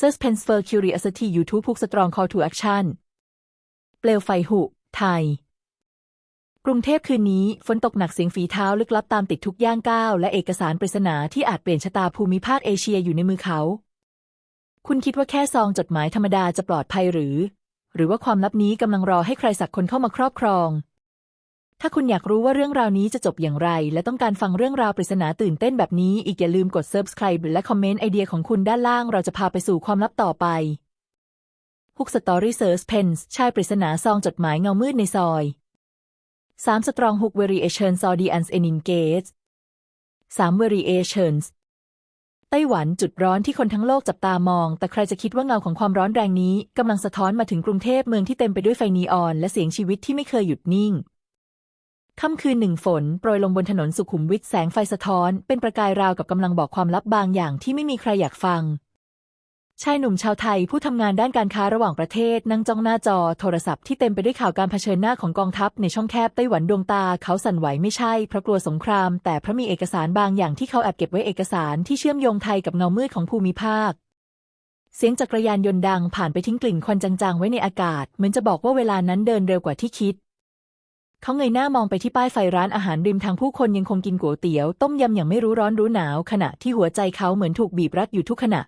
Suspense for Curiosity YouTube Hook Strong Call to Action เปลวไฟหุ ไทย กรุงเทพคืนนี้ ฝนตกหนักเสียงฝีเท้าลึกลับตามติดทุกย่างก้าว และเอกสารปริศนาที่อาจเปลี่ยนชะตาภูมิภาคเอเชียอยู่ในมือเขา คุณคิดว่าแค่ซองจดหมายธรรมดาจะปลอดภัยหรือ หรือว่าความลับนี้กำลังรอให้ใครสักคนเข้ามาครอบครอง ถ้าคุณอยากรู้ว่าเรื่องราวนี้จะจบอย่างไร และต้องการฟังเรื่องราวปริศนาตื่นเต้นแบบนี้ อีกอย่าลืมกด subscribe และคอมเมนต์ไอเดียของคุณด้านล่างเราจะพาไปสู่ความลับต่อไปฮุกสตอรี่เซิร์ชเพนส์ชายปริศนาซองจดหมายเงามืดในซอยสามสตรองฮุกเวรีเอชันซอดีอันส์เอนินเกสสามเวรีเอชันส์ไต้หวันจุดร้อนที่คนทั้งโลกจับตามอง แต่ใครจะคิดว่าเงาของความร้อนแรงนี้กำลังสะท้อนมาถึงกรุงเทพเมืองที่เต็มไปด้วยไฟนีออน และเสียงชีวิตที่ไม่เคยหยุดนิ่ง ค่ำคืนหนึ่งฝนโปรยลงบนถนนสุขุมวิทแสงไฟสะท้อน เป็นประกายราวกับกำลังบอกความลับบางอย่างที่ไม่มีใครอยากฟัง ชายหนุ่มชาวไทยผู้ทำงานด้านการค้าระหว่างประเทศ นั่งจ้องหน้าจอโทรศัพท์ที่เต็มไปด้วยข่าวการเผชิญหน้าของกองทัพในช่องแคบไต้หวันดวงตาเขาสั่นไหวไม่ใช่เพราะกลัวสงคราม แต่เพราะมีเอกสารบางอย่างที่เขาแอบเก็บไว้เอกสารที่เชื่อมโยงไทยกับเงามืดของภูมิภาคเสียงจักรยานยนต์ดังผ่านไปทิ้งกลิ่นควันจางๆ ไว้ในอากาศ เหมือนจะบอกว่าเวลานั้นเดินเร็วกว่าที่คิด เขาเงยหน้ามองไปที่ป้ายไฟร้านอาหารริมทางผู้คนยังคงกินก๋วยเตี๋ยว ต้มยำอย่างไม่รู้ร้อนรู้หนาว ขณะที่หัวใจเขาเหมือนถูกบีบรัดอยู่ทุกขณะ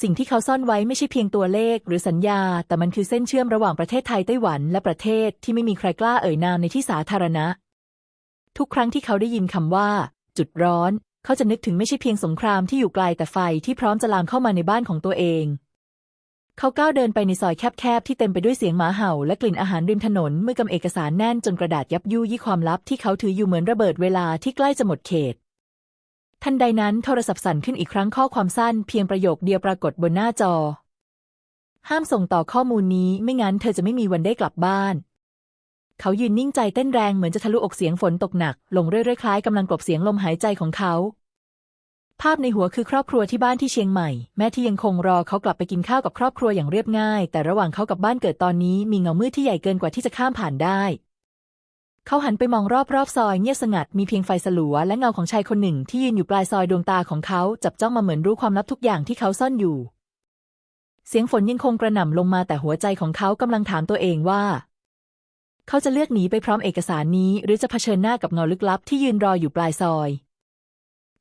สิ่งที่เขาซ่อนไว้ไม่ใช่เพียงตัวเลขหรือสัญญา แต่มันคือเส้นเชื่อมระหว่างประเทศไทยไต้หวันและประเทศที่ไม่มีใครกล้าเอ่ยนามในที่สาธารณะ ทุกครั้งที่เขาได้ยินคำว่า จุดร้อน เขาจะนึกถึงไม่ใช่เพียงสงครามที่อยู่ไกลแต่ไฟที่พร้อมจะลามเข้ามาในบ้านของตัวเอง เขาก้าวเดินไปในซอยแคบๆที่เต็มไปด้วยเสียงหมาเห่า และกลิ่นอาหารริมถนนเมื่อกำเอกสารแน่นจนกระดาษยับยุยี่ความลับที่เขาถืออยู่เหมือนระเบิดเวลาที่ใกล้จะหมดเขต ทันใดนั้นโทรศัพท์สั่นขึ้นอีกครั้งข้อความสั้นเพียงประโยคเดียวปรากฏบนหน้าจอ ห้ามส่งต่อข้อมูลนี้ไม่งั้นเธอจะไม่มีวันได้กลับบ้านเขายืนนิ่งใจเต้นแรงเหมือนจะทะลุอกเสียงฝนตกหนัก ลงเรื่อยๆคล้ายกำลังกลบเสียงลมหายใจของเขา ภาพในหัวคือครอบครัวที่บ้านที่เชียงใหม่ แม่ที่ยังคงรอเขากลับไปกินข้าวกับครอบครัวอย่างเรียบง่าย แต่ระหว่างเขากับบ้านเกิดตอนนี้มีเงามืดที่ใหญ่เกินกว่าที่จะข้ามผ่านได้ เขาหันไปมองรอบๆซอยเงียบสงัดมีเพียงไฟสลัว และเงาของชายคนหนึ่งที่ยืนอยู่ปลายซอยดวงตาของเขาจับจ้องมาเหมือนรู้ความลับทุกอย่างที่เขาซ่อนอยู่ เสียงฝนยังคงกระหน่ำลงมาแต่หัวใจของเขากำลังถามตัวเองว่า เขาจะเลือกหนีไปพร้อมเอกสารนี้ หรือจะเผชิญหน้ากับเงาลึกลับที่ยืนรออยู่ปลายซอย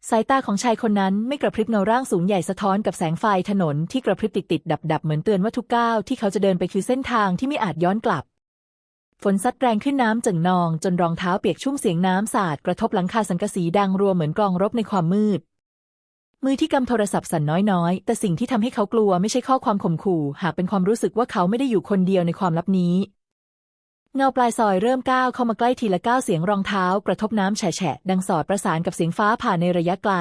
สายตาของชายคนนั้นไม่กระพริบเงาร่างสูงใหญ่สะท้อนกับแสงไฟถนนที่กระพริบติดติดดับดับเหมือนเตือนว่าทุกก้าวที่เขาจะเดินไปคือเส้นทางที่ไม่อาจย้อนกลับ ฝนซัดแรงขึ้นน้ำจึงนอง จนรองเท้าเปียกชุ่มเสียงน้ำสาดกระทบหลังคาสังกะสีดังรัวเหมือนกลองรบในความมืด มือที่กำโทรศัพท์สั่นน้อยๆ แต่สิ่งที่ทำให้เขากลัวไม่ใช่ข้อความข่มขู่ หากเป็นความรู้สึกว่าเขาไม่ได้อยู่คนเดียวในความลับนี้ เงาปลายซอยเริ่มก้าวเข้ามาใกล้ทีละก้าวเสียงรองเท้ากระทบน้ำแฉะๆดังสอดประสานกับเสียงฟ้าผ่าในระยะไกล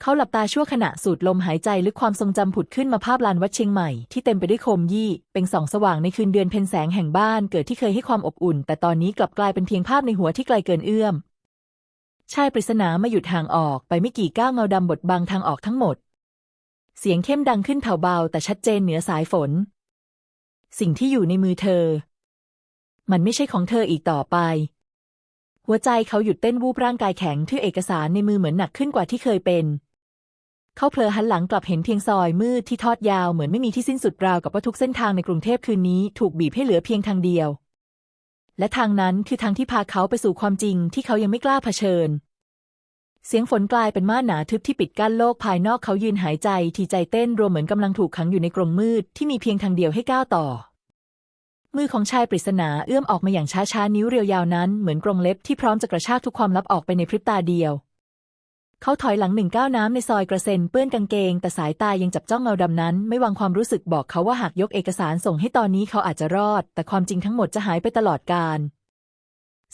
เขาหลับตาชั่วขณะสูดลมหายใจลึกความทรงจำผุดขึ้นมาภาพลานวัดเชียงใหม่ที่เต็มไปด้วยโคมยี่เป็นส่องสว่างในคืนเดือนเพ็ญแสงแห่งบ้านเกิดที่เคยให้ความอบอุ่น แต่ตอนนี้กลับกลายเป็นเพียงภาพในหัวที่ไกลเกินเอื้อมชายปริศนามาหยุดห่างออกไปไม่กี่ก้าวเงาดำบดบังทางออกทั้งหมด เสียงเข้มดังขึ้นแผ่วเบาแต่ชัดเจนเหนือสายฝน สิ่งที่อยู่ในมือเธอ มันไม่ใช่ของเธออีกต่อไป หัวใจเขาหยุดเต้นวูบร่างกายแข็งทื่อเอกสารในมือเหมือนหนักขึ้นกว่าที่เคยเป็น เขาเผลอหันหลังกลับเห็นเพียงซอยมืดที่ทอดยาวเหมือนไม่มีที่สิ้นสุดราวกับว่าทุกเส้นทางในกรุงเทพคืนนี้ถูกบีบให้เหลือเพียงทางเดียว และทางนั้นคือทางที่พาเขาไปสู่ความจริงที่เขายังไม่กล้าเผชิญเสียงฝนกลายเป็นม่านหนาทึบที่ปิดกั้นโลกภายนอกเขายืนหายใจ ทีใจเต้นรวมเหมือนกำลังถูกขังอยู่ในกรงมืดที่มีเพียงทางเดียวให้ก้าวต่อ มือของชายปริศนาเอื้อมออกมาอย่างช้าๆ นิ้วเรียวยาวนั้นเหมือนกรงเล็บที่พร้อมจะกระชากทุกความลับออกไปในพริบตาเดียว เขาถอยหลังหนึ่งก้าวน้ำในซอยกระเซ็นเปื้อนกางเกง แต่สายตายังจับจ้องเงาดำนั้น ไม่วางความรู้สึกบอกเขาว่าหากยกเอกสารส่งให้ตอนนี้เขาอาจจะรอด แต่ความจริงทั้งหมดจะหายไปตลอดกาล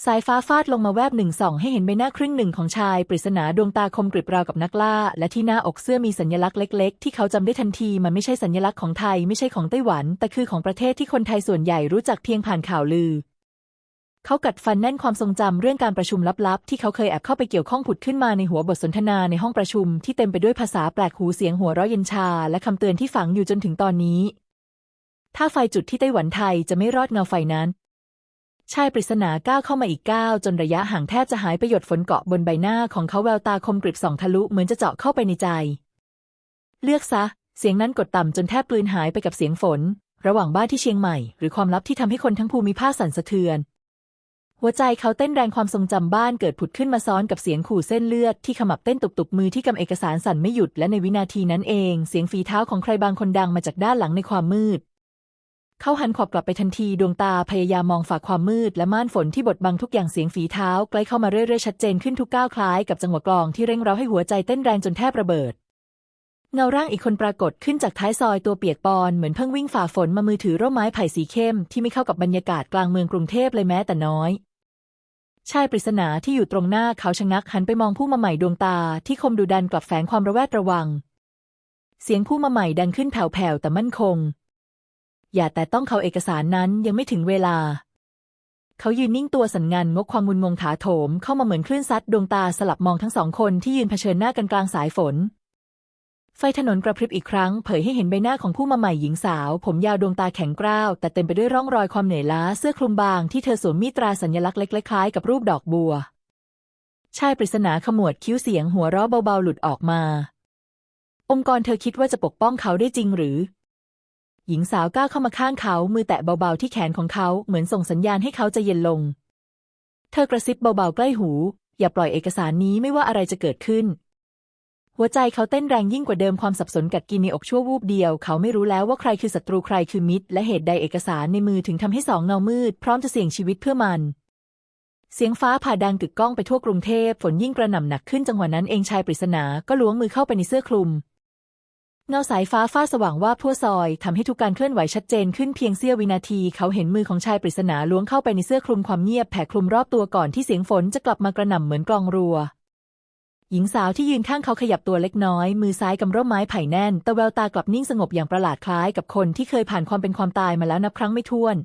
สายฟ้าฟาดลงมาแวบหนึ่งส่องให้เห็นใบหน้าครึ่งหนึ่งของชายปริศนาดวงตาคมกริบราวกับนักล่า และที่หน้าอกเสื้อมีสัญลักษณ์เล็ก ๆ ที่เขาจำได้ทันทีมันไม่ใช่สัญลักษณ์ของไทยไม่ใช่ของไต้หวัน แต่คือของประเทศที่คนไทยส่วนใหญ่รู้จักเพียงผ่านข่าวลือ เขากัดฟันแน่นความทรงจำเรื่องการประชุมลับๆ ที่เขาเคยแอบเข้าไปเกี่ยวข้องผุดขึ้นมาในหัวบทสนทนาในห้องประชุม ที่เต็มไปด้วยภาษาแปลกหูเสียงหัวเราะเย็นชา และคำเตือนที่ฝังอยู่จนถึงตอนนี้ ถ้าไฟจุดที่ไต้หวันไทยจะไม่รอดเงาไฟนั้น ชายปริศนาก้าวเข้ามาอีกก้าวจนระยะห่างแทบจะหายไปหยดฝนเกาะบนใบหน้าของเขาแววตาคมกริบส่องทะลุเหมือนจะเจาะเข้าไปในใจ เลือกซะ เสียงนั้นกดต่ำจนแทบกลืนหายไปกับเสียงฝน ระหว่างบ้านที่เชียงใหม่ หรือความลับที่ทำให้คนทั้งภูมิภาคสั่นสะเทือน หัวใจเขาเต้นแรงความทรงจำบ้านเกิดผุดขึ้นมาซ้อนกับเสียงขู่เส้นเลือดที่ขมับเต้นตุบๆมือที่กำเอกสารสั่นไม่หยุดและในวินาทีนั้นเอง เสียงฝีเท้าของใครบางคนดังมาจากด้านหลังในความมืด เขาหันขอบกลับไปทันทีดวงตาพยายามมองฝากความมืดและม่านฝนที่บดบังทุกอย่างเสียงฝีเท้าใกล้เข้ามาเรื่อยๆชัดเจนขึ้นทุกก้าวคล้ายกับจังหวะกลองที่เร่งเร้าให้หัวใจเต้นแรงจนแทบระเบิด เงาร่างอีกคนปรากฏขึ้นจากท้ายซอยตัวเปียกปอนเหมือนเพิ่งวิ่งฝ่าฝนมามือถือร่มไม้ไผ่สีเข้มที่ไม่เข้ากับบรรยากาศกลางเมืองกรุงเทพเลยแม้แต่น้อยชายปริศนาที่อยู่ตรงหน้าเขาชะงักหันไปมองผู้มาใหม่ดวงตาที่คมดุดันกลับแฝงความระแวดระวัง เสียงผู้มาใหม่ดังขึ้นแผ่วๆแต่มั่นคง อย่าแต่ต้องเขาเอกสารนั้นยังไม่ถึงเวลา เขายืนนิ่งตัวสันงันงกความงุนงงถาโถมเข้ามาเหมือนคลื่นซัดดวงตาสลับมองทั้งสองคนที่ยืนเผชิญหน้ากันกลางสายฝน ไฟถนนกระพริบอีกครั้งเผยให้เห็นใบหน้าของผู้มาใหม่หญิงสาว ผมยาวดวงตาแข็งกร้าว แต่เต็มไปด้วยร่องรอยความเหนื่อยล้าเสื้อคลุมบางที่เธอสวมมีตราสัญลักษณ์เล็กๆคล้ายกับรูปดอกบัวชายปริศนาขมวดคิ้วเสียงหัวเราะเบาๆหลุดออกมา องค์กรเธอคิดว่าจะปกป้องเขาได้จริงหรือ หญิงสาวก้าวเข้ามาข้างเขา มือแตะเบาๆที่แขนของเขาเหมือนส่งสัญญาณให้เขาจะเย็นลง เธอกระซิบเบาๆใกล้หู อย่าปล่อยเอกสารนี้ไม่ว่าอะไรจะเกิดขึ้น หัวใจเขาเต้นแรงยิ่งกว่าเดิมความสับสนกัดกินในอกชั่ววูบเดียว เขาไม่รู้แล้วว่าใครคือศัตรูใครคือมิตร และเหตุใดเอกสารในมือถึงทำให้สองเงามืด พร้อมจะเสี่ยงชีวิตเพื่อมันเสียงฟ้าผ่าดังกึกก้องไปทั่วกรุงเทพ ฝนยิ่งกระหน่ำหนักขึ้นจังหวะนั้นเองชายปริศนาก็ล้วงมือเข้าไปในเสื้อคลุม เงาสายฟ้าฟาดสว่างว่าบทั่วซอยทำให้ทุกการเคลื่อนไหวชัดเจนขึ้นเพียงเสี้ยววินาที เขาเห็นมือของชายปริศนาล้วงเข้าไปในเสื้อคลุมความเงียบแผ่คลุมรอบตัวก่อนที่เสียงฝนจะกลับมากระหน่ำเหมือนกลองรัว หญิงสาวที่ยืนข้างเขาขยับตัวเล็กน้อย มือซ้ายกำร่มไม้ไผ่แน่น แต่แววตากลับนิ่งสงบอย่างประหลาดคล้ายกับคนที่เคยผ่านความเป็นความตายมาแล้วนับครั้งไม่ถ้วน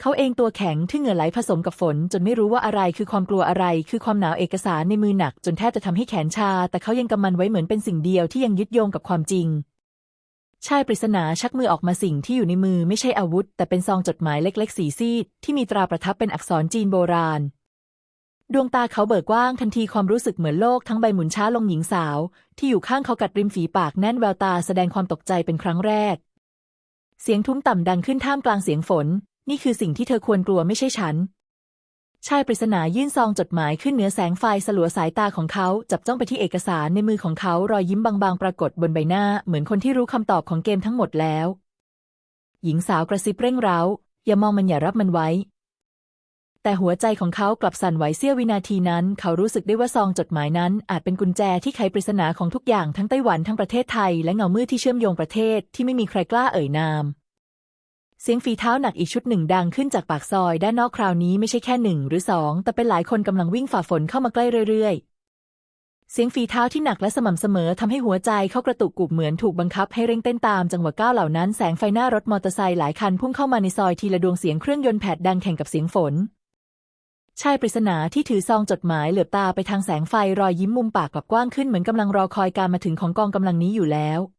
เขาเองตัวแข็งที่เหงื่อไหลผสมกับฝน จนไม่รู้ว่าอะไรคือความกลัวอะไร คือความหนาวเอกสารในมือหนัก จนแทบจะทำให้แขนชา แต่เขายังกำมันไว้เหมือนเป็นสิ่งเดียวที่ยังยึดโยงกับความจริงชายปริศนาชักมือออกมาสิ่งที่อยู่ในมือไม่ใช่อาวุธ แต่เป็นซองจดหมายเล็กๆ สีซีด ที่มีตราประทับเป็นอักษรจีนโบราณ ดวงตาเขาเบิกกว้างทันทีความรู้สึกเหมือนโลกทั้งใบหมุนช้าลงหญิงสาว ที่อยู่ข้างเขากัดริมฝีปากแน่นแววตาแสดงความตกใจเป็นครั้งแรก เสียงทุ้มต่ำดังขึ้นท่ามกลางเสียงฝน นี่คือสิ่งที่เธอควรกลัวไม่ใช่ฉัน ชายปริศนายื่นซองจดหมายขึ้นเหนือแสงไฟสลัวสายตาของเขาจับจ้องไปที่เอกสารในมือของเขารอยยิ้มบางๆ ปรากฏบนใบหน้า เหมือนคนที่รู้คำตอบของเกมทั้งหมดแล้ว หญิงสาวกระซิบเร่งเร้า อย่ามองมันอย่ารับมันไว้ แต่หัวใจของเขากลับสั่นไหวเสี้ยววินาทีนั้น เขารู้สึกได้ว่าซองจดหมายนั้น อาจเป็นกุญแจที่ไขปริศนาของทุกอย่างทั้งไต้หวันทั้งประเทศไทย และเงามืดที่เชื่อมโยงประเทศที่ไม่มีใครกล้าเอ่ยนาม เสียงฝีเท้าหนักอีกชุดหนึ่งดังขึ้นจากปากซอยด้านนอกคราวนี้ไม่ใช่แค่หนึ่งหรือสองแต่เป็นหลายคนกำลังวิ่งฝ่าฝนเข้ามาใกล้เรื่อยๆ เสียงฝีเท้าที่หนักและสม่ำเสมอทำให้หัวใจเขากระตุกกุบเหมือนถูกบังคับให้เร่งเต้นตามจังหวะก้าวเหล่านั้นแสงไฟหน้ารถมอเตอร์ไซค์หลายคันพุ่งเข้ามาในซอยทีละดวงเสียงเครื่องยนต์แผดดังแข่งกับเสียงฝนชายปริศนาที่ถือซองจดหมายเหลือบตาไปทางแสงไฟรอยยิ้มมุมปากกลับกว้างขึ้นเหมือนกำลังรอคอยการมาถึงของกองกำลังนี้อยู่แล้ว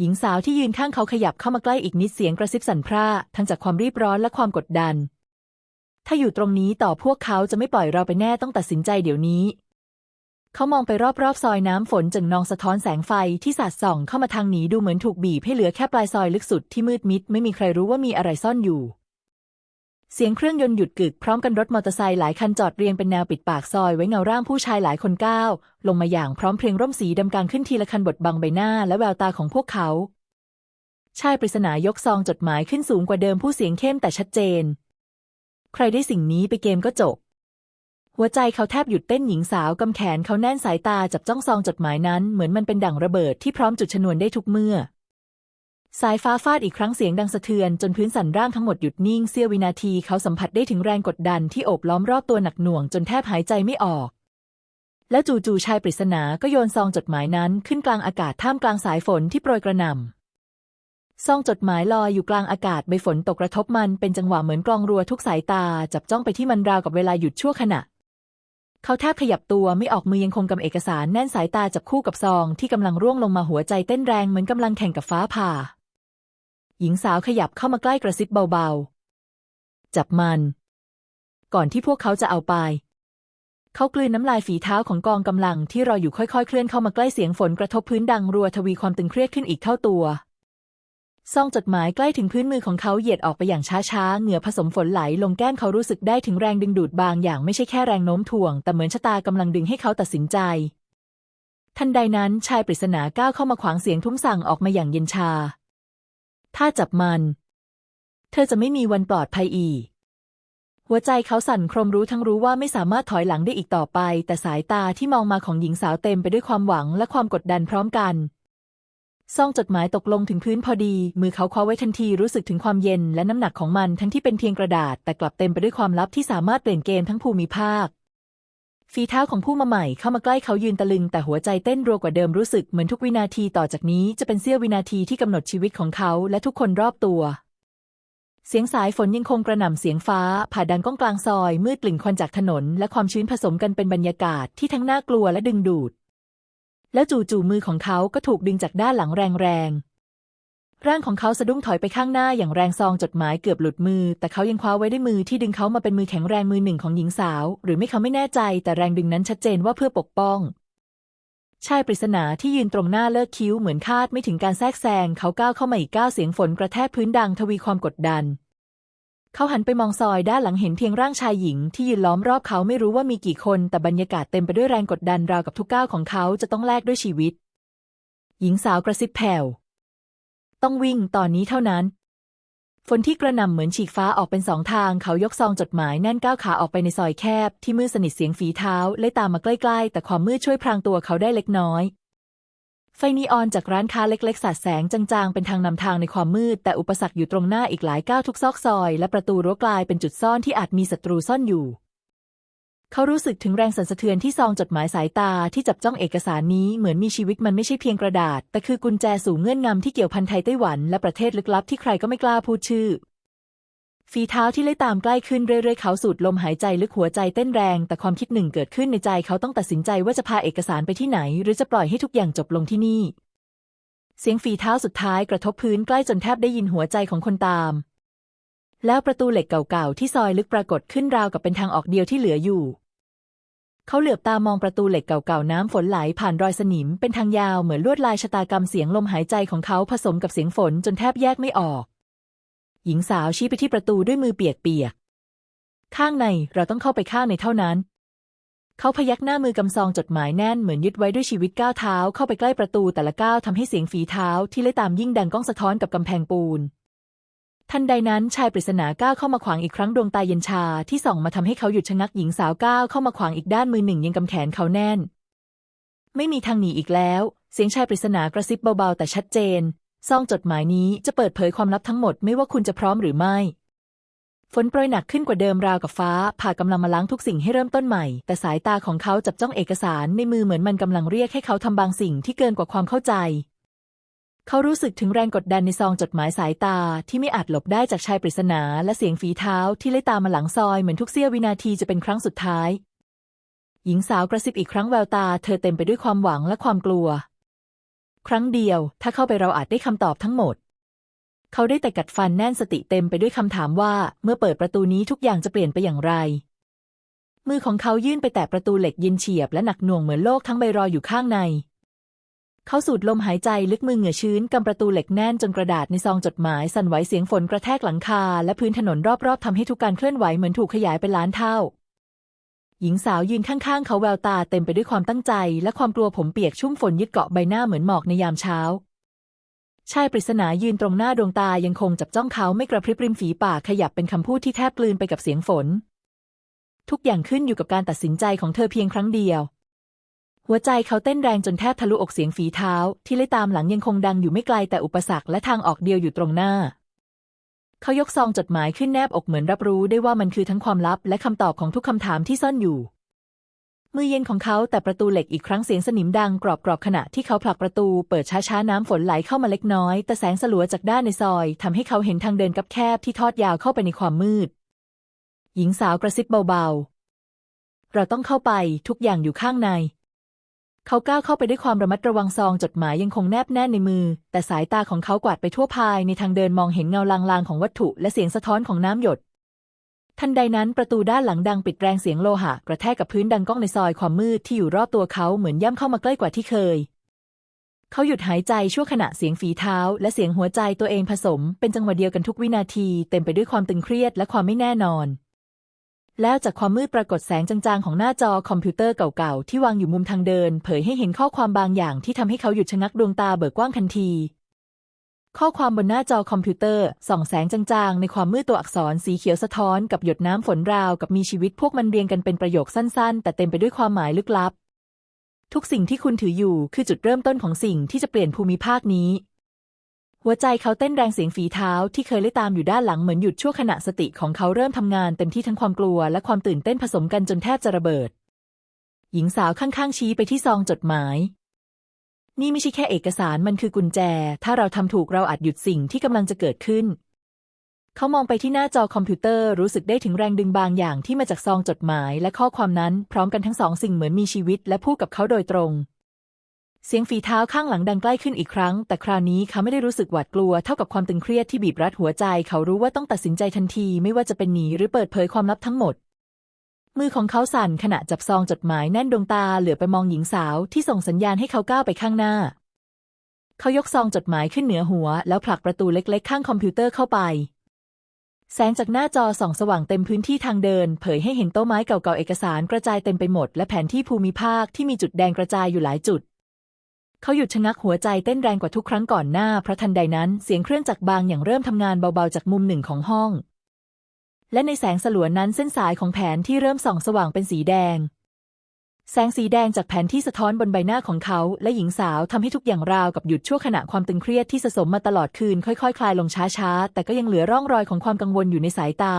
หญิงสาวที่ยืนข้างเขาขยับเข้ามาใกล้อีกนิดเสียงกระซิบสั่นพร่าทั้งจากความรีบร้อนและความกดดัน ถ้าอยู่ตรงนี้ต่อพวกเขาจะไม่ปล่อยเราไปแน่ต้องตัดสินใจเดี๋ยวนี้ เขามองไปรอบๆซอยน้ำฝนจึงนองสะท้อนแสงไฟที่สาดส่องเข้ามาทางหนีดูเหมือนถูกบีบให้เหลือแค่ปลายซอยลึกสุดที่มืดมิดไม่มีใครรู้ว่ามีอะไรซ่อนอยู่ เสียงเครื่องยนต์หยุดกึกพร้อมกันรถมอเตอร์ไซค์หลายคันจอดเรียงเป็นแนวปิดปากซอยไว้เงาร่างผู้ชายหลายคนก้าวลงมาอย่างพร้อมเพรียงร่มสีดำกลางขึ้นทีละคันบดบังใบหน้าและแววตาของพวกเขา ชายปริศนายกซองจดหมายขึ้นสูงกว่าเดิมผู้เสียงเข้มแต่ชัดเจน ใครได้สิ่งนี้ไปเกมก็จบ หัวใจเขาแทบหยุดเต้นหญิงสาวกำแขนเขาแน่นสายตาจับจ้องซองจดหมายนั้นเหมือนมันเป็นดั่งระเบิดที่พร้อมจุดชนวนได้ทุกเมื่อ สายฟ้าฟาดอีกครั้งเสียงดังสะเทือนจนพื้นสั่นร่างทั้งหมดหยุดนิ่งเสี้ยววินาทีเขาสัมผัสได้ถึงแรงกดดันที่โอบล้อมรอบตัวหนักหน่วงจนแทบหายใจไม่ออก แล้วจู่ๆชายปริศนาก็โยนซองจดหมายนั้นขึ้นกลางอากาศท่ามกลางสายฝนที่โปรยกระหน่ำซองจดหมายลอยอยู่กลางอากาศใบฝนตกกระทบมันเป็นจังหวะเหมือนกลองรัวทุกสายตาจับจ้องไปที่มันราวกับเวลาหยุดชั่วขณะ เขาแทบขยับตัวไม่ออกมือยังคงกำเอกสารแน่นสายตาจับคู่กับซองที่กำลังร่วงลงมาหัวใจเต้นแรงเหมือนกำลังแข่งกับฟ้าผ่า หญิงสาวขยับเข้ามาใกล้กระซิบเบาๆ จับมัน ก่อนที่พวกเขาจะเอาไป เขากลืนน้ำลายฝีเท้าของกองกำลังที่รออยู่ค่อยๆ เคลื่อนเข้ามาใกล้เสียงฝนกระทบพื้นดังรัวทวีความตึงเครียดขึ้นอีกเท่าตัวซองจดหมายใกล้ถึงพื้นมือของเขาเหยียดออกไปอย่างช้าๆ เหงื่อผสมฝนไหลลงแก้มเขารู้สึกได้ถึงแรงดึงดูดบางอย่างไม่ใช่แค่แรงโน้มถ่วง แต่เหมือนชะตากำลังดึงให้เขาตัดสินใจ ทันใดนั้นชายปริศนาก้าวเข้ามาขวางเสียงทุ้มสั่งออกมาอย่างเย็นชา ถ้าจับมัน เธอจะไม่มีวันปลอดภัยอีก หัวใจเขาสั่นครมรู้ทั้งรู้ว่าไม่สามารถถอยหลังได้อีกต่อไป แต่สายตาที่มองมาของหญิงสาวเต็มไปด้วยความหวังและความกดดันพร้อมกันซองจดหมายตกลงถึงพื้นพอดี มือเขาคว้าไว้ทันทีรู้สึกถึงความเย็นและน้ำหนักของมันทั้งที่เป็นเพียงกระดาษ แต่กลับเต็มไปด้วยความลับที่สามารถเปลี่ยนเกมทั้งภูมิภาค ฝีเท้าของผู้มาใหม่เข้ามาใกล้เขายืนตะลึง แต่หัวใจเต้นรัวกว่าเดิมรู้สึกเหมือนทุกวินาทีต่อจากนี้จะเป็นเสี้ยววินาทีที่กำหนดชีวิตของเขาและทุกคนรอบตัว เสียงสายฝนยังคงกระหน่ำเสียงฟ้า ผ่าดังก้องกลางซอย มืดกลิ่นควันจากถนน และความชื้นผสมกันเป็นบรรยากาศที่ทั้งน่ากลัวและดึงดูด แล้วจู่ๆมือของเขาก็ถูกดึงจากด้านหลังแรงๆ ร่างของเขาสะดุ้งถอยไปข้างหน้าอย่างแรงซองจดหมายเกือบหลุดมือ แต่เขายังคว้าไว้ด้วยมือที่ดึงเขามาเป็นมือแข็งแรงมือหนึ่งของหญิงสาว หรือไม่เขาไม่แน่ใจ แต่แรงดึงนั้นชัดเจนว่าเพื่อปกป้องชายปริศนาที่ยืนตรงหน้าเลิกคิ้วเหมือนคาดไม่ถึงการแทรกแซงเขาก้าวเข้ามาอีกก้าวเสียงฝนกระแทกพื้นดังทวีความกดดัน เขาหันไปมองซอยด้านหลังเห็นเพียงร่างชายหญิงที่ยืนล้อมรอบเขาไม่รู้ว่ามีกี่คน แต่บรรยากาศเต็มไปด้วยแรงกดดันราวกับทุกก้าวของเขาจะต้องแลกด้วยชีวิต หญิงสาวกระซิบแผ่ว ต้องวิ่งตอนนี้เท่านั้น ฝนที่กระหน่ำเหมือนฉีกฟ้าออกเป็นสองทาง เขายกซองจดหมายแน่นก้าวขาออกไปในซอยแคบ ที่มืดสนิทเสียงฝีเท้าไล่ตามมาใกล้ๆ แต่ความมืดช่วยพรางตัวเขาได้เล็กน้อย ไฟนีออนจากร้านค้าเล็กๆ สาดแสงจางๆ เป็นทางนำทางในความมืด แต่อุปสรรคอยู่ตรงหน้าอีกหลายก้าวทุกซอกซอย และประตูรั้วกลายเป็นจุดซ่อนที่อาจมีศัตรูซ่อนอยู่ เขารู้สึกถึงแรงสั่นสะเทือนที่ซองจดหมายสายตาที่จับจ้องเอกสารนี้เหมือนมีชีวิตมันไม่ใช่เพียงกระดาษ แต่คือกุญแจสู่เงื่อนงำที่เกี่ยวพันไทยไต้หวันและประเทศลึกลับที่ใครก็ไม่กล้าพูดชื่อ ฝีเท้าที่ไล่ตามใกล้ขึ้นเรื่อยๆ เขาสูดลมหายใจลึกหัวใจเต้นแรง แต่ความคิดหนึ่งเกิดขึ้นในใจเขาต้องตัดสินใจว่าจะพาเอกสารไปที่ไหน หรือจะปล่อยให้ทุกอย่างจบลงที่นี่ เสียงฝีเท้าสุดท้ายกระทบพื้นใกล้จนแทบได้ยินหัวใจของคนตาม แล้วประตูเหล็กเก่าๆที่ซอยลึกปรากฏขึ้นราวกับเป็นทางออกเดียวที่เหลืออยู่ เขาเหลือบตามองประตูเหล็กเก่าๆน้ำฝนไหลผ่านรอยสนิม เป็นทางยาวเหมือนลวดลายชะตากรรมเสียงลมหายใจของเขาผสมกับเสียงฝนจนแทบแยกไม่ออก หญิงสาวชี้ไปที่ประตูด้วยมือเปียกๆข้างในเราต้องเข้าไปข้างในเท่านั้นเขาพยักหน้ามือกำซองจดหมายแน่นเหมือนยึดไว้ด้วยชีวิตก้าวเท้าเข้าไปใกล้ประตูแต่ละก้าวทำให้เสียงฝีเท้าที่ไล่ตามยิ่งดังก้องสะท้อนกับกำแพงปูน ทันใดนั้นชายปริศนาก้าวเข้ามาขวางอีกครั้งดวงตาเย็นชาที่ส่องมาทำให้เขาหยุดชะงักหญิงสาวก้าวเข้ามาขวางอีกด้านมือหนึ่งยังกำแขนเขาแน่น ไม่มีทางหนีอีกแล้ว เสียงชายปริศนากระซิบเบาๆแต่ชัดเจนซองจดหมายนี้จะเปิดเผยความลับทั้งหมดไม่ว่าคุณจะพร้อมหรือไม่ ฝนโปรยหนักขึ้นกว่าเดิมราวกับฟ้า ผ่ากำลังมาล้างทุกสิ่งให้เริ่มต้นใหม่ แต่สายตาของเขาจับจ้องเอกสารในมือเหมือนมันกำลังเรียกให้เขาทำบางสิ่งที่เกินกว่าความเข้าใจ เขารู้สึกถึงแรงกดดันในซองจดหมายสายตาที่ไม่อาจหลบได้จากชายปริศนาและเสียงฝีเท้าที่ไล่ตามมาหลังซอยเหมือนทุกเสี้ยววินาทีจะเป็นครั้งสุดท้าย หญิงสาวกระซิบอีกครั้งแววตา เธอเต็มไปด้วยความหวังและความกลัว ครั้งเดียว ถ้าเข้าไปเราอาจได้คำตอบทั้งหมด เขาได้แต่กัดฟันแน่นสติเต็มไปด้วยคำถามว่า เมื่อเปิดประตูนี้ทุกอย่างจะเปลี่ยนไปอย่างไร มือของเขายื่นไปแตะประตูเหล็กเย็นเฉียบและหนักหน่วงเหมือนโลกทั้งใบรออยู่ข้างใน เขาสูดลมหายใจลึกมือเหงื่อชื้นกำประตูเหล็กแน่นจนกระดาษในซองจดหมายสั่นไหวเสียงฝนกระแทกหลังคา และพื้นถนนรอบๆทำให้ทุกการเคลื่อนไหวเหมือนถูกขยายเป็นล้านเท่า หญิงสาวยืนข้างๆ เขาแววตาเต็มไปด้วยความตั้งใจ และความกลัวผมเปียกชุ่มฝนยึดเกาะใบหน้าเหมือนหมอกในยามเช้าชายปริศนายืนตรงหน้าดวงตายังคงจับจ้องเขาไม่กระพริบริมฝีปากขยับเป็นคำพูดที่แทบกลืนไปกับเสียงฝน ทุกอย่างขึ้นอยู่กับการตัดสินใจของเธอเพียงครั้งเดียว หัวใจเขาเต้นแรงจนแทบทะลุอกเสียงฝีเท้า ที่ไล่ตามหลังยังคงดังอยู่ไม่ไกลแต่อุปสรรคและทางออกเดียวอยู่ตรงหน้า เขายกซองจดหมายขึ้นแนบอกเหมือนรับรู้ได้ว่ามันคือทั้งความลับและคำตอบของทุกคำถามที่ซ่อนอยู่มือเย็นของเขาแต่ประตูเหล็กอีกครั้งเสียงสนิมดังกรอบกรอบขณะที่เขาผลักประตูเปิดช้าๆน้ำฝนไหลเข้ามาเล็กน้อย แต่แสงสลัวจากด้านในซอยทำให้เขาเห็นทางเดินกับแคบที่ทอดยาวเข้าไปในความมืด หญิงสาวกระซิบเบาๆ เราต้องเข้าไปทุกอย่างอยู่ข้างใน เขาก้าวเข้าไปด้วยความระมัดระวังซองจดหมายยังคงแนบแน่นในมือ แต่สายตาของเขากวาดไปทั่วภายในทางเดินมองเห็นเงาลางๆของวัตถุและเสียงสะท้อนของน้ำหยด ทันใดนั้นประตูด้านหลังดังปิดแรงเสียงโลหะ กระแทกกับพื้นดังก้องในซอยความมืดที่อยู่รอบตัวเขาเหมือนย่ำเข้ามาใกล้กว่าที่เคย เขาหยุดหายใจชั่วขณะเสียงฝีเท้า และเสียงหัวใจตัวเองผสม เป็นจังหวะเดียวกันทุกวินาที เต็มไปด้วยความตึงเครียดและความไม่แน่นอน แล้วจากความมืดปรากฏแสงจางๆ ของหน้าจอคอมพิวเตอร์เก่าๆ ที่วางอยู่มุมทางเดิน เผยให้เห็นข้อความบางอย่างที่ทำให้เขาหยุดชะงักดวงตาเบิกกว้างทันที ข้อความบนหน้าจอคอมพิวเตอร์ส่องแสงจางๆ ในความมืดตัวอักษรสีเขียวสะท้อนกับหยดน้ำฝนราวกับมีชีวิตพวกมันเรียงกันเป็นประโยคสั้นๆ แต่เต็มไปด้วยความหมายลึกลับ ทุกสิ่งที่คุณถืออยู่คือจุดเริ่มต้นของสิ่งที่จะเปลี่ยนภูมิภาคนี้ หัวใจเขาเต้นแรงเสียงฝีเท้าที่เคยไล่ตามอยู่ด้านหลังเหมือนหยุดชั่วขณะสติของเขาเริ่มทำงานเต็มที่ทั้งความกลัวและความตื่นเต้นผสมกันจนแทบจะระเบิด หญิงสาวข้างๆชี้ไปที่ซองจดหมาย นี่ไม่ใช่แค่เอกสารมันคือกุญแจ ถ้าเราทำถูกเราอาจหยุดสิ่งที่กำลังจะเกิดขึ้น เขามองไปที่หน้าจอคอมพิวเตอร์รู้สึกได้ถึงแรงดึงบางอย่างที่มาจากซองจดหมายและข้อความนั้นพร้อมกันทั้งสองสิ่งเหมือนมีชีวิตและพูดกับเขาโดยตรง เสียงฝีเท้าข้างหลังดังใกล้ขึ้นอีกครั้ง แต่คราวนี้เขาไม่ได้รู้สึกหวาดกลัวเท่ากับความตึงเครียดที่บีบรัดหัวใจ เขารู้ว่าต้องตัดสินใจทันที ไม่ว่าจะเป็นหนีหรือเปิดเผยความลับทั้งหมด มือของเขาสั่นขณะจับซองจดหมายแน่นดวงตาเหลือไปมองหญิงสาวที่ส่งสัญญาณให้เขาก้าวไปข้างหน้า เขายกซองจดหมายขึ้นเหนือหัว แล้วผลักประตูเล็กๆ ข้างคอมพิวเตอร์เข้าไป แสงจากหน้าจอส่องสว่างเต็มพื้นที่ทางเดิน เผยให้เห็นโต๊ะไม้เก่าๆเอกสารกระจายเต็มไปหมด และแผนที่ภูมิภาคที่มีจุดแดงกระจายอยู่หลายจุด เขาหยุดชะงักหัวใจเต้นแรงกว่าทุกครั้งก่อนหน้า เพราะทันใดนั้นเสียงเครื่องจักรบางอย่างเริ่มทำงานเบาๆจากมุมหนึ่งของห้อง และในแสงสลัวนั้นเส้นสายของแผนที่เริ่มส่องสว่างเป็นสีแดง แสงสีแดงจากแผนที่สะท้อนบนใบหน้าของเขาและหญิงสาวทำให้ทุกอย่างราวกับหยุดชั่วขณะความตึงเครียดที่สะสมมาตลอดคืนค่อยๆคลายลงช้าๆ แต่ก็ยังเหลือร่องรอยของความกังวลอยู่ในสายตา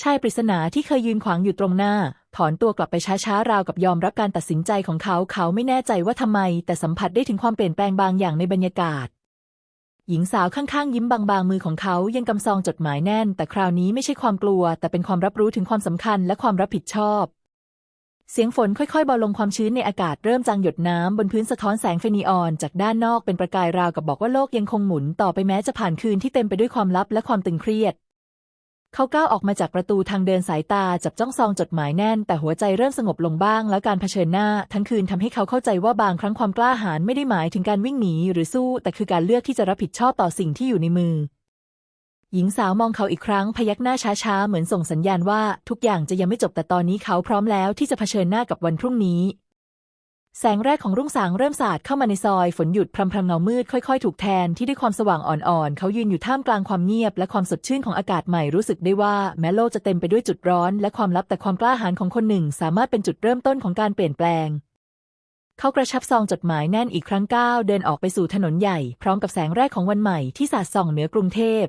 ชายปริศนาที่เคยยืนขวางอยู่ตรงหน้า ถอนตัวกลับไปช้าๆ ราวกับยอมรับการตัดสินใจของเขา เขาไม่แน่ใจว่าทำไม แต่สัมผัสได้ถึงความเปลี่ยนแปลงบางอย่างในบรรยากาศ หญิงสาวข้างๆ ยิ้มบางๆ มือของเขายังกำซองจดหมายแน่น แต่คราวนี้ไม่ใช่ความกลัว แต่เป็นความรับรู้ถึงความสำคัญและความรับผิดชอบ เสียงฝนค่อยๆเบาลงความชื้นในอากาศเริ่มจางหยดน้ำบนพื้นสะท้อนแสงเฟนีออนจากด้านนอกเป็นประกายราวกับบอกว่าโลกยังคงหมุนต่อไปแม้จะผ่านคืนที่เต็มไปด้วยความลับและความตึงเครียด เขาก้าวออกมาจากประตูทางเดินสายตาจับจ้องซองจดหมายแน่น แต่หัวใจเริ่มสงบลงบ้าง แล้วการเผชิญหน้า ทั้งคืนทำให้เขาเข้าใจว่าบางครั้งความกล้าหาญไม่ได้หมายถึงการวิ่งหนีหรือสู้ แต่คือการเลือกที่จะรับผิดชอบต่อสิ่งที่อยู่ในมือ หญิงสาวมองเขาอีกครั้งพยักหน้าช้าๆ เหมือนส่งสัญญาณว่า ทุกอย่างจะยังไม่จบแต่ตอนนี้เขาพร้อมแล้วที่จะเผชิญหน้ากับวันพรุ่งนี้ แสงแรกของรุ่งสางเริ่มสาดเข้ามาในซอย ฝนหยุดพรำพรำเงามืดค่อยๆ ถูกแทนที่ด้วยความสว่างอ่อนๆ เขายืนอยู่ท่ามกลางความเงียบ และความสดชื่นของอากาศใหม่รู้สึกได้ว่าแม้โลกจะเต็มไปด้วยจุดร้อน และความลับแต่ความกล้าหาญของคนหนึ่ง สามารถเป็นจุดเริ่มต้นของการเปลี่ยนแปลง เขากระชับซองจดหมายแน่นอีกครั้งก้าวเดินออกไปสู่ถนนใหญ่ พร้อมกับแสงแรกของวันใหม่ที่สาดส่องเหนือกรุงเทพ